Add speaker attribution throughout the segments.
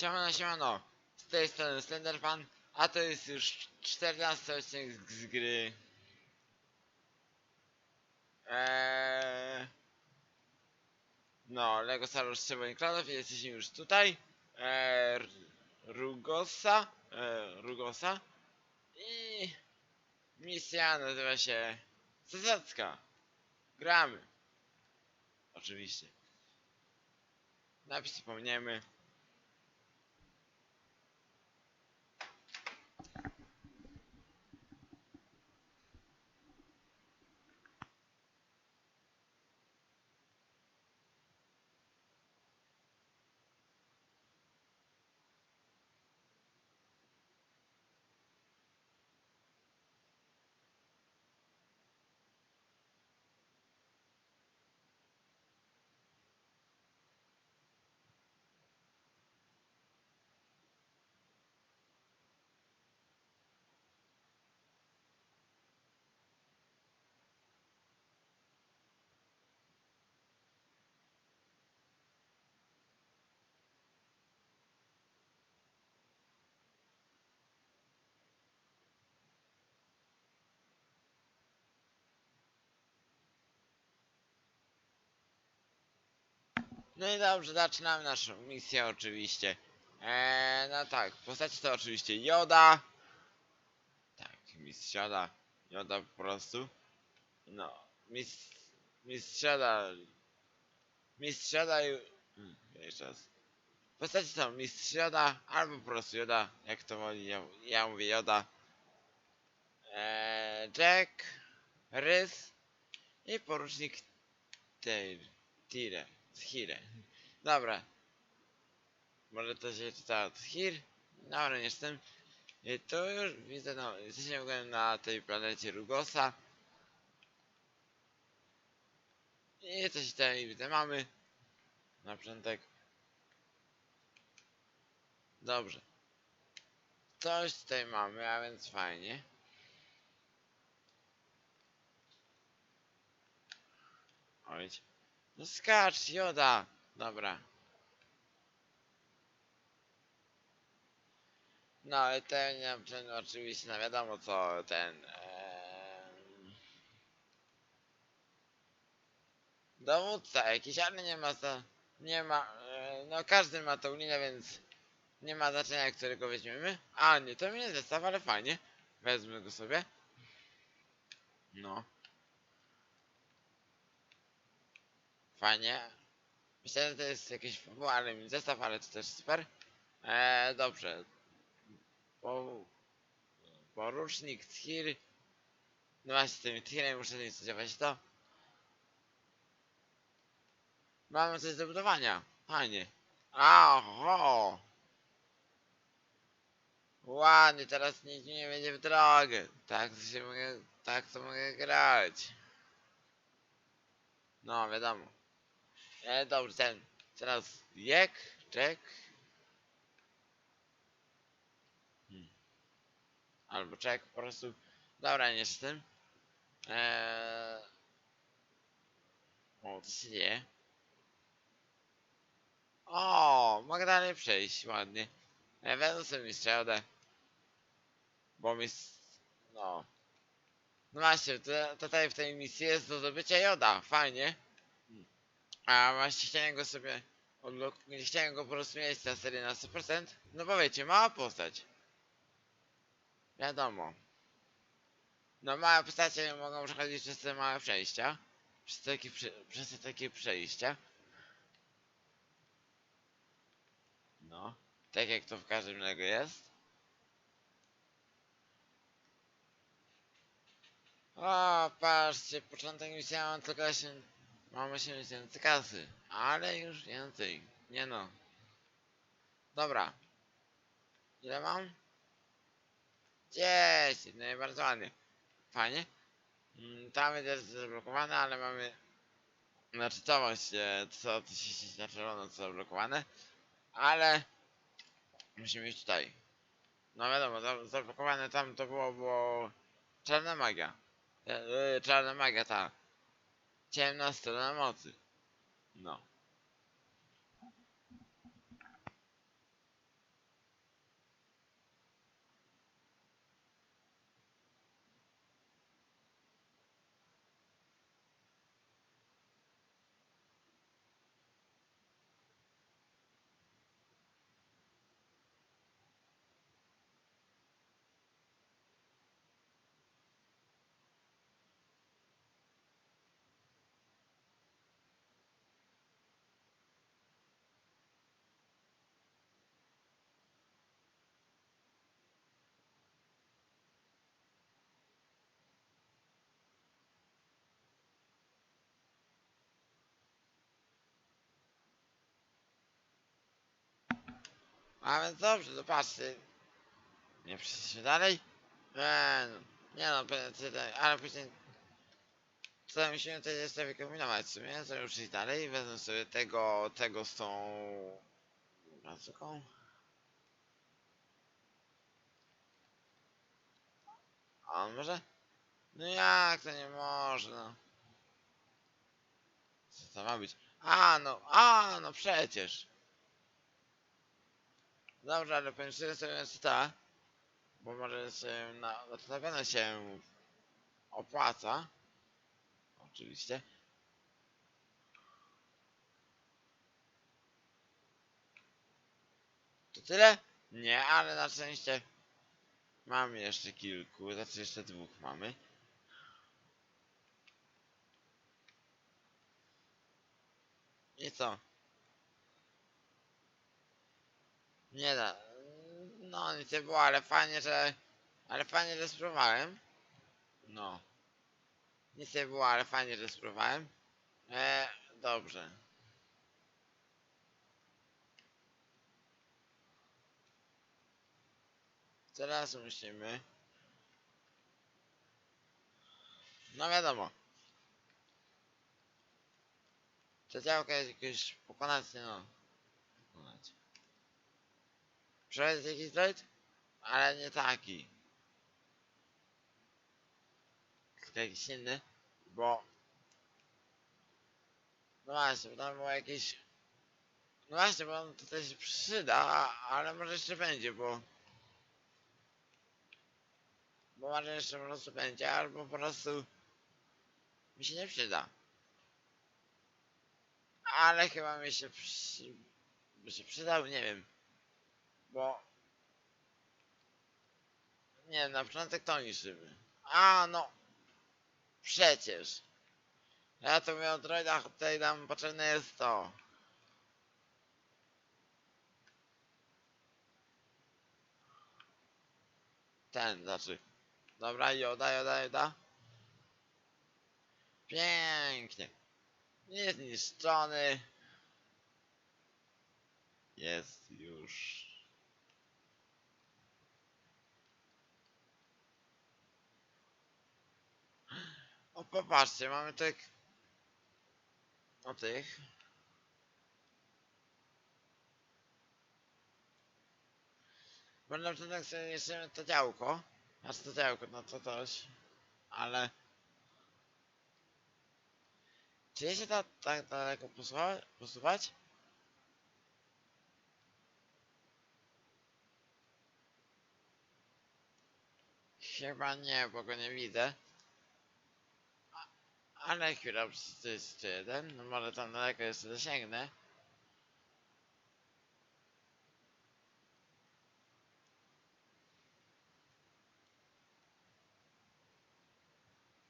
Speaker 1: Siemano, siemano. Z tej strony Slenderpan, a to jest już 14 odcinek z, z gry. Eee... No, Lego Star Wars Trzeba Klanów jesteśmy już tutaj. Eee, Rugosa. Eee, Rugosa. I misja nazywa się Zasadzka. Gramy. Oczywiście. Napis pomniemy. No i dobrze, zaczynamy naszą misję oczywiście. Eee, no tak, postaci to oczywiście Joda. Tak, mistrz Joda. Joda po prostu. No, mistrz... Mistrz Joda... Mistrz Joda i... Hmm, jeszcze raz. Postaci to mistrz Joda, albo po prostu Joda, jak to woli, ja, ja mówię Joda. Eee, Jack, Rys i porucznik Tail, Hire. Dobra. Może to się czyta Hir? Dobra, nie jestem. I to już widzę, no, jesteśmy w na tej planecie Rugosa. I coś tutaj widzę mamy. Na początek. Dobrze. Coś tutaj mamy, a więc fajnie. Oj. No skacz, Joda! Dobra. No i ten, ten oczywiście, no wiadomo co, ten... em, Dowódca jakiś, ale nie ma za... Nie ma... E, no każdy ma tą linię, więc... Nie ma znaczenia, którego weźmiemy. A, nie, to mi nie zestaw, ale fajnie. Wezmę go sobie. No. Fajnie. Myślę, że to jest jakiś fabularny zestaw, ale to też super. Eee, dobrze. Po, porucznik Thir. No właśnie, z tym Thirem muszę nie to. Mamy coś do budowania. Fajnie. Aho! Ładnie, teraz nic nie będzie w drogę. Tak to się mogę, tak to mogę grać. No, wiadomo. E, dobrze, ten. Teraz jek, czek. Hmm. Albo czek po prostu. Dobra, nie z tym. Eee... O, co się dzieje? O, mogę dalej przejść, ładnie. Ja wezmę sobie mistrzodę. Bo mi... No. No właśnie, tutaj w tej misji jest do zdobycia joda, fajnie. A właśnie chciałem go sobie odblokować, chciałem go po prostu mieć na serię na 100%. No bo wiecie, mała postać. Wiadomo. No małe postacie mogą przechodzić przez te małe przejścia. Przez takie, prze, przez te takie przejścia. No. Tak jak to w każdym Lego jest. O, patrzcie, początek myślałem tylko 8, mam 8 tysięcy kasy, ale już więcej, nie no. Dobra. Ile mam? 10, no i bardzo ładnie. Fajnie. Mm, Tam jest zablokowane, ale mamy... Znaczy całość, e, co to się na czerwono, co zablokowane. Ale... Musimy iść tutaj. No wiadomo, za- zablokowane tam to było, było... Czarna magia. E, e, czarna magia, ta. Ciemna strona mocy. No. A więc dobrze, to patrzcie. Nie przeszliśmy dalej? Eee. Nie no, ale później... Co musimy tutaj jeszcze wykombinować w sumie, to już iść dalej. Wezmę sobie tego, tego z tą... Bazooką. A on może? No jak to nie może, no. Co to ma być? A no, a no przecież. Dobrze, ale pomyślę sobie ta. Bo może się na, pewno się opłaca. Oczywiście. To tyle? Nie, ale na szczęście mamy jeszcze kilku, znaczy jeszcze dwóch mamy. I co? Nie da. No nic nie było, ale fajnie, że... Ale fajnie, że spróbowałem. No. Nic nie było, ale fajnie, że spróbowałem. E, dobrze. Teraz musimy... No wiadomo. Jest jakieś pokonać, no. Pokonać. Przechodzić jakiś raid? Ale nie taki. Tylko jakiś inny, bo... No właśnie, bo tam było jakieś... No właśnie, bo on tutaj się przyda, ale może jeszcze będzie, bo... Bo może jeszcze po prostu będzie, albo po prostu... Mi się nie przyda. Ale chyba mi się przy... się przydał, nie wiem. Bo... Nie, na początek to niszczymy. A, no. Przecież. Ja to mówię o droidach, tutaj nam potrzebne jest to. Ten, znaczy. Dobra, joda, joda, joda. Pięknie. Niezniszczony. Jest już. O, popatrzcie, mamy tych... O tych. Bo na początek sobie jeszcze to działko. Znaczy to działko, no to coś. Ale... Czy się da tak daleko posuwa- posuwać? Chyba nie, bo go nie widzę. Ale chwila, jest jeden. No może tam daleko jeszcze dosięgnę.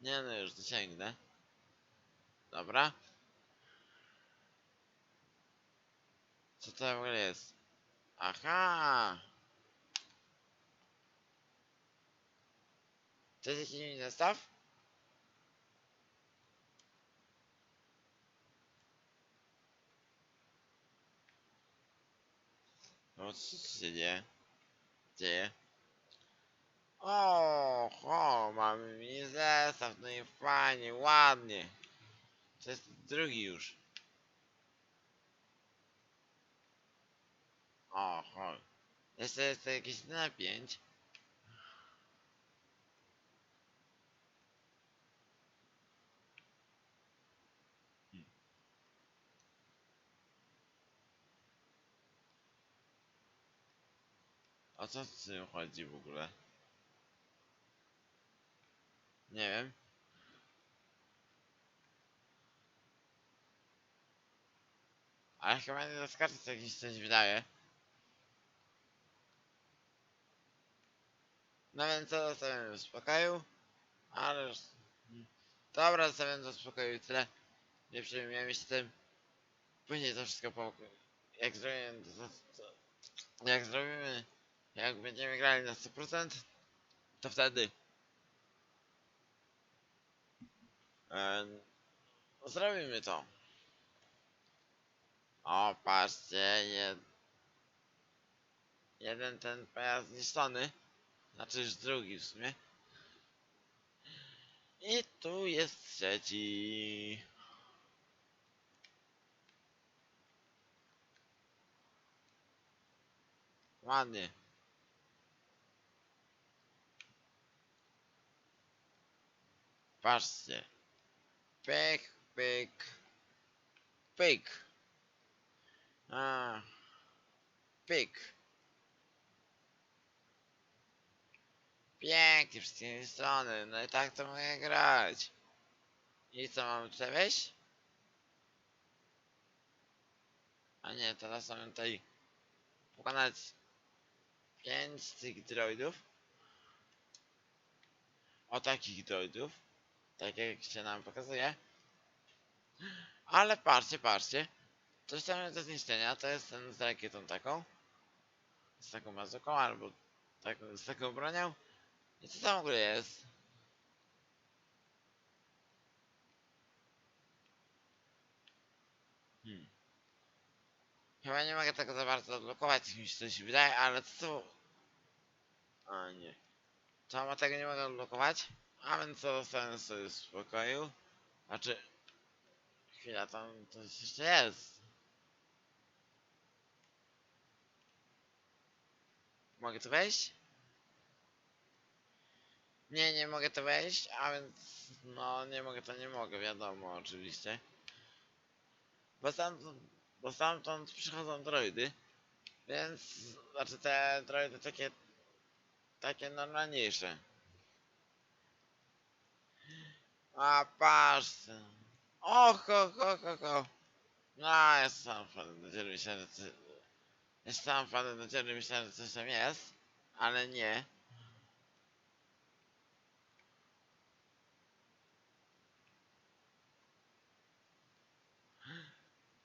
Speaker 1: Nie no, już dosięgnę. Dobra. Co to w ogóle jest? Aha! To jest jakiś zestaw? No co się dzieje? Dzieje? O, ho, mamy mini zestaw, no i fajnie, ładnie. To jest drugi już. O, ho. Jeszcze jest jakieś na O co z tym chodzi w ogóle? Nie wiem. Ale chyba nie zaskarży co jakiś coś wydaje. No więc to zostawiam w spokoju. Ale już... Dobra, zostawiam to w spokoju tyle. Nie przejmujemy się tym. Później to wszystko po... Jak zrobimy... Jak zrobimy... Jak będziemy grali na 100%, to wtedy... Em, zrobimy to. O, patrzcie, jed... jeden ten pojazd zniszczony. Znaczy już drugi w sumie. I tu jest trzeci. Ładnie. Patrzcie. Pyk, pyk, pyk. A, pyk. Pięknie, wszystkie strony. No i tak to mogę grać. I co, tutaj wejść? A nie, teraz mamy tutaj pokonać pięć tych droidów. O takich droidów. Tak jak się nam pokazuje. Ale patrzcie, patrzcie. Coś tam jest do zniszczenia. To jest ten z rakietą taką. Z taką bazuką albo taką, z taką bronią. I co tam w ogóle jest? Hmm. Chyba nie mogę tego za bardzo odblokować, mi się coś wydaje, ale co... A nie. Ma tego nie mogę odblokować? A więc co, zostałem sobie w spokoju. Znaczy... Chwila, tam coś jeszcze jest. Mogę tu wejść? Nie, nie mogę tu wejść, a więc... No, nie mogę, to nie mogę, wiadomo, oczywiście. Bo stamtąd, bo stamtąd przychodzą droidy. Więc... Znaczy te droidy takie... Takie normalniejsze. A patrz. Och, ho, ho, ho, ho. No, jest sam fanem do dzielny myślałem, że. Jest sam fanem do dzielny myślałem, że coś tam jest. Ale nie.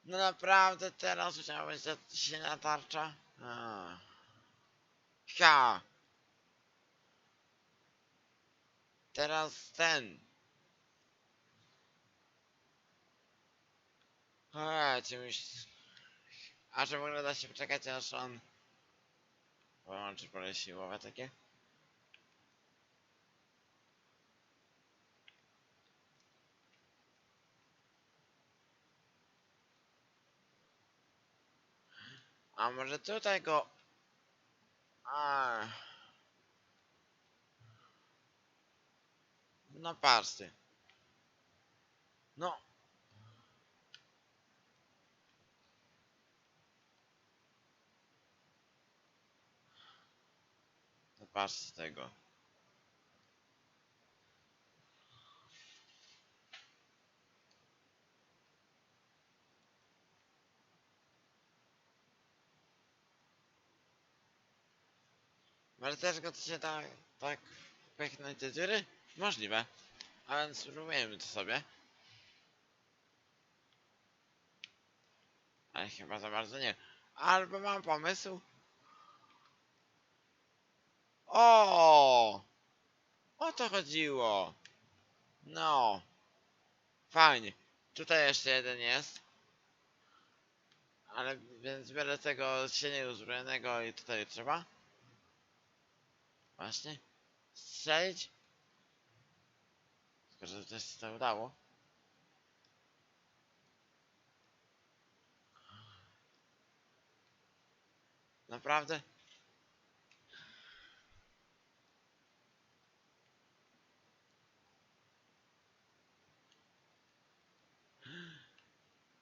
Speaker 1: No naprawdę teraz musiała być ta silna tarcza? A. Ha! Teraz ten. Chodźcie, myśl... A czy w ogóle da się poczekać aż on... Połączy pole siłowe takie? A może tutaj go... A. No patrzcie. No. No patrzcie tego. Może też go się tak, tak pechnąć te dziury? Możliwe. A więc spróbujemy to sobie. Ale chyba za bardzo nie. Albo mam pomysł. O! O to chodziło. No. Fajnie. Tutaj jeszcze jeden jest. Ale więc biorę tego silnie uzbrojonego i tutaj trzeba. Właśnie. Strzelić. Tylko, że też się to udało. Naprawdę?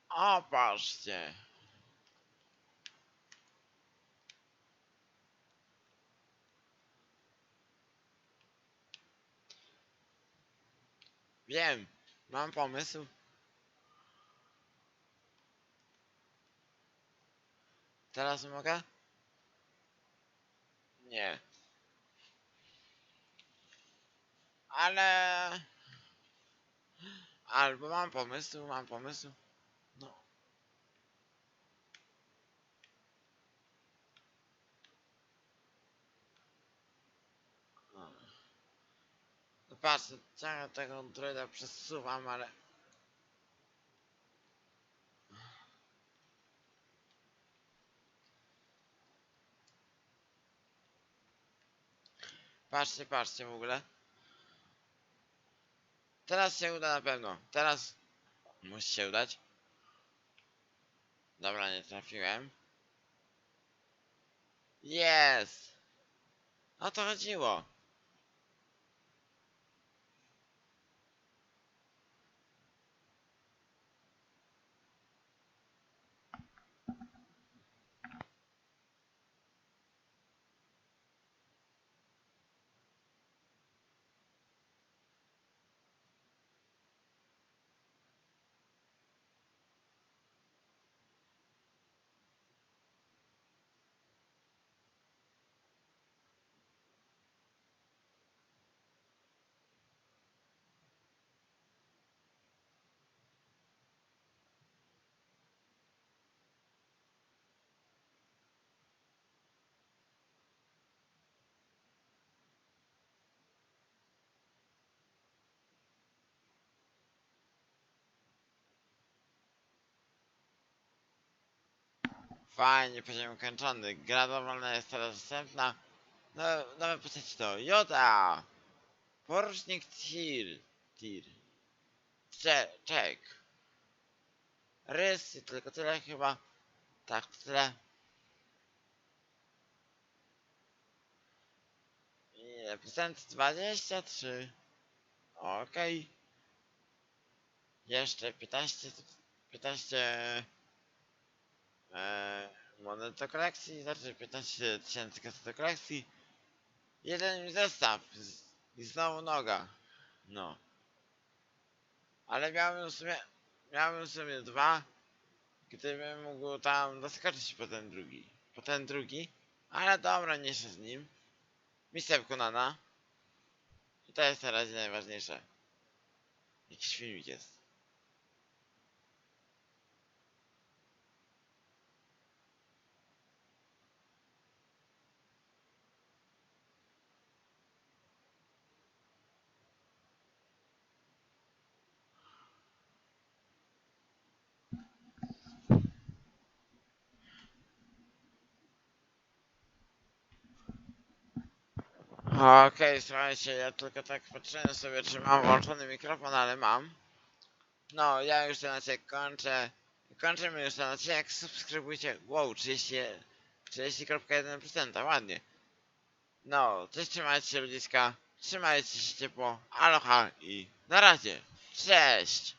Speaker 1: O, patrzcie. Wiem, mam pomysł. Teraz mogę? Nie. Ale... Albo mam pomysł, mam pomysł. Patrz, ciągle tego droida przesuwam, ale... Patrzcie, patrzcie w ogóle. Teraz się uda na pewno. Teraz musi się udać. Dobra, nie trafiłem. Jest! O to chodziło. Fajnie, poziom kończony. Gra dowolna jest teraz dostępna. No, nowe postaci to Joda! Porucznik Tir. Tir. Cze czek. Rys i tylko tyle chyba. Tak, tyle. Ile procent? 23. Okej. Jeszcze 15, 15 e, monet do kolekcji, znaczy 15 tysięcy kasy do kolekcji. Jeden zestaw i znowu noga. No. Ale miałbym w sumie, miałbym w sumie dwa, gdybym mógł tam doskoczyć po ten drugi. Po ten drugi, ale dobra, nie się z nim. Misja wykonana. I to jest na razie najważniejsze. Jakiś filmik jest. Okej, słuchajcie, ja tylko tak patrzyłem sobie, czy mam włączony mikrofon, ale mam. No, ja już ten odcinek kończę. Kończymy już ten odcinek, subskrybujcie. Wow, 30, 30,1%, ładnie. No, cześć, trzymajcie się ludziska, trzymajcie się ciepło, aloha i na razie. Cześć!